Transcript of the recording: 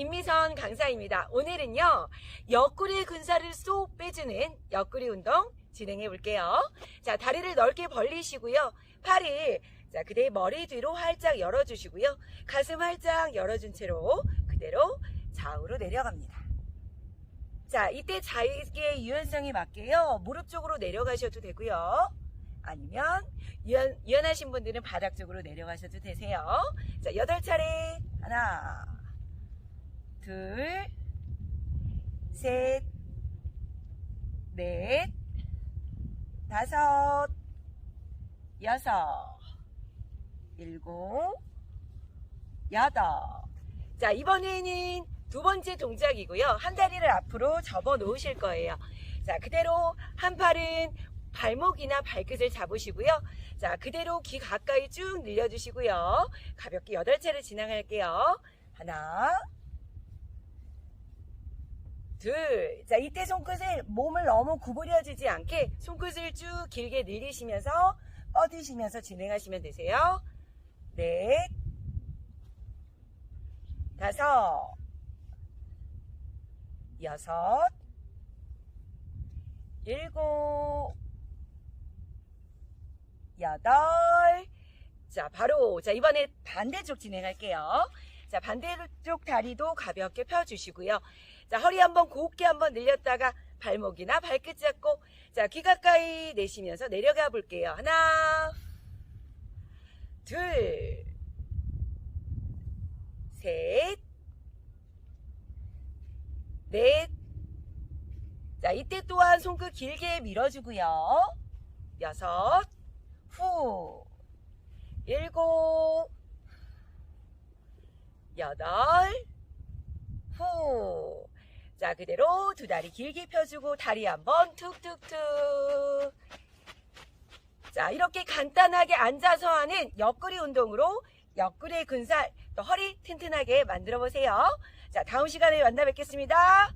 임미선 강사입니다. 오늘은요, 옆구리 근살을 쏙 빼주는 옆구리 운동 진행해 볼게요. 자, 다리를 넓게 벌리시고요. 팔을 자, 그대 머리 뒤로 활짝 열어주시고요. 가슴 활짝 열어준 채로 그대로 좌우로 내려갑니다. 자, 이때 자기의 유연성에 맞게요. 무릎 쪽으로 내려가셔도 되고요. 아니면 유연, 유연하신 분들은 바닥 쪽으로 내려가셔도 되세요. 자, 여덟 차례. 하나, 둘, 셋, 넷, 다섯, 여섯, 일곱, 여덟. 자, 이번에는 두 번째 동작이고요. 한 다리를 앞으로 접어 놓으실 거예요. 자, 그대로 한 팔은 발목이나 발끝을 잡으시고요. 자, 그대로 귀 가까이 쭉 늘려주시고요. 가볍게 여덟 차례 진행할게요. 하나, 둘. 자, 이때 손끝을 몸을 너무 구부려지지 않게 손끝을 쭉 길게 늘리시면서 뻗으시면서 진행하시면 되세요. 넷, 다섯, 여섯, 일곱, 여덟. 자, 바로, 자, 이번에 반대쪽 진행할게요. 자, 반대쪽 다리도 가볍게 펴주시고요. 자, 허리 한번 곱게 한번 늘렸다가 발목이나 발끝 잡고, 자, 귀 가까이 내쉬면서 내려가 볼게요. 하나, 둘, 셋, 넷. 자, 이때 또한 손끝 길게 밀어주고요. 여섯, 후, 일곱, 여덟, 후. 자, 그대로 두 다리 길게 펴주고 다리 한번 툭툭툭. 자, 이렇게 간단하게 앉아서 하는 옆구리 운동으로 옆구리의 근살, 또 허리 튼튼하게 만들어 보세요. 자, 다음 시간에 만나 뵙겠습니다.